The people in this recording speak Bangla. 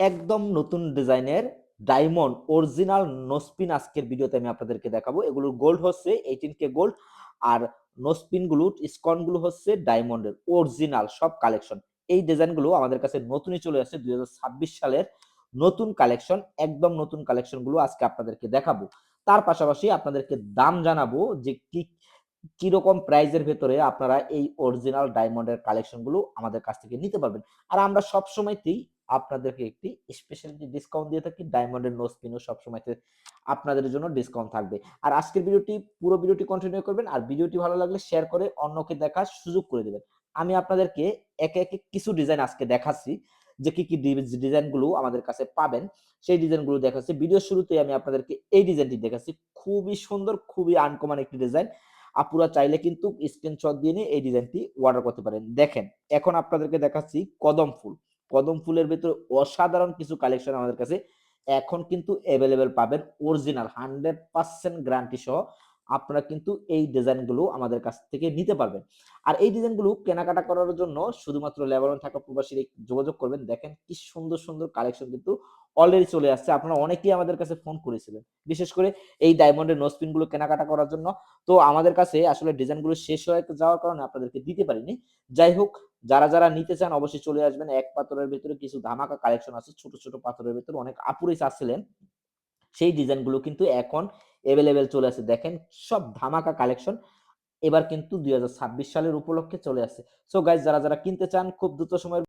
একদম নতুন ডিজাইনের ডায়মন্ড অরিজিনাল নোসপিন আজকের ভিডিওতে আমি আপনাদেরকে দেখাবো। এগুলোর গোল্ড হচ্ছে এইটিন কে গোল্ড আর নোসপিনগুলো স্কনগুলো হচ্ছে ডায়মন্ডের অরিজিনাল সব কালেকশন এই ডিজাইনগুলো আমাদের কাছে নতুনই চলে আসছে, দুই সালের নতুন কালেকশন একদম নতুন কালেকশনগুলো আজকে আপনাদেরকে দেখাবো। তার পাশাপাশি আপনাদেরকে দাম জানাব যে কি, কীরকম প্রাইজের ভেতরে আপনারা এই অরিজিনাল ডায়মন্ডের কালেকশনগুলো আমাদের কাছ থেকে নিতে পারবেন। আর আমরা সব সময়তেই আপনাদেরকে একটি স্পেশালিটি ডিসকাউন্ট দিয়ে থাকি ডায়মন্ডের নো স্পিনও সবসময়তে আপনাদের জন্য ডিসকাউন্ট থাকবে। আর আজকের ভিডিওটি পুরো ভিডিওটি কন্টিনিউ করবেন, আর ভিডিওটি ভালো লাগলে শেয়ার করে অন্যকে দেখার সুযোগ করে দেবেন। আমি আপনাদেরকে একে একে কিছু ডিজাইন আজকে দেখাচ্ছি, যে কি কি ডিজাইনগুলো আমাদের কাছে পাবেন। সেই ডিজাইনগুলো দেখাচ্ছি। ভিডিও শুরুতে আমি আপনাদেরকে এই ডিজাইনটি দেখাচ্ছি। খুবই সুন্দর, খুবই আনকমন একটি ডিজাইন আপুরা চাইলে কিন্তু স্ক্রিনশট দিয়ে নিয়ে এই ডিজাইনটি অর্ডার করতে পারেন। দেখেন, এখন আপনাদেরকে দেখাচ্ছি কদম ফুল। কদম ফুলের ভিতরে অসাধারণ কিছু কালেকশন আমাদের কাছে। এখন কিন্তু অ্যাভেলেবেল পাবেন অরিজিনাল হান্ড্রেড পার্সেন্ট গ্যারান্টি সহ। আপনারা কিন্তু এই ডিজাইনগুলো আমাদের কাছ থেকে নিতে পারবেন। আর এই ডিজাইনগুলো কেনাকাটা করার জন্য শুধুমাত্র লেবারন থাকা প্রবাসীর যোগাযোগ করবেন। দেখেন কি সুন্দর সুন্দর কালেকশন কিন্তু অলরেডি চলে আসছে। আপনারা অনেকেই আমাদের কাছে ফোন করেছিলেন। বিশেষ করে এই ডায়মন্ডের নোসপিনগুলো কেনাকাটা করার জন্য। তো আমাদের কাছে আসলে ডিজাইনগুলো শেষ হয়ে যাওয়ার কারণে আপনাদেরকে দিতে পারিনি। যাই হোক, যারা যারা নিতে চান অবশ্যই চলে আসবেন। এক পাথরের ভিতরে কিছু ধামাকা কালেকশন আছে। ছোট ছোট পাথরের ভিতরে অনেক আপুরেই চাচ্ছিলেন সেই ডিজাইনগুলো কিন্তু এখন এভেলেবেল চলে আসে। দেখেন, সব ধামাকা কালেকশন এবার কিন্তু দুই হাজার ছাব্বিশ সালের উপলক্ষে চলে আসছে সো গাইজ যারা যারা কিনতে চান, খুব দ্রুত সময়ের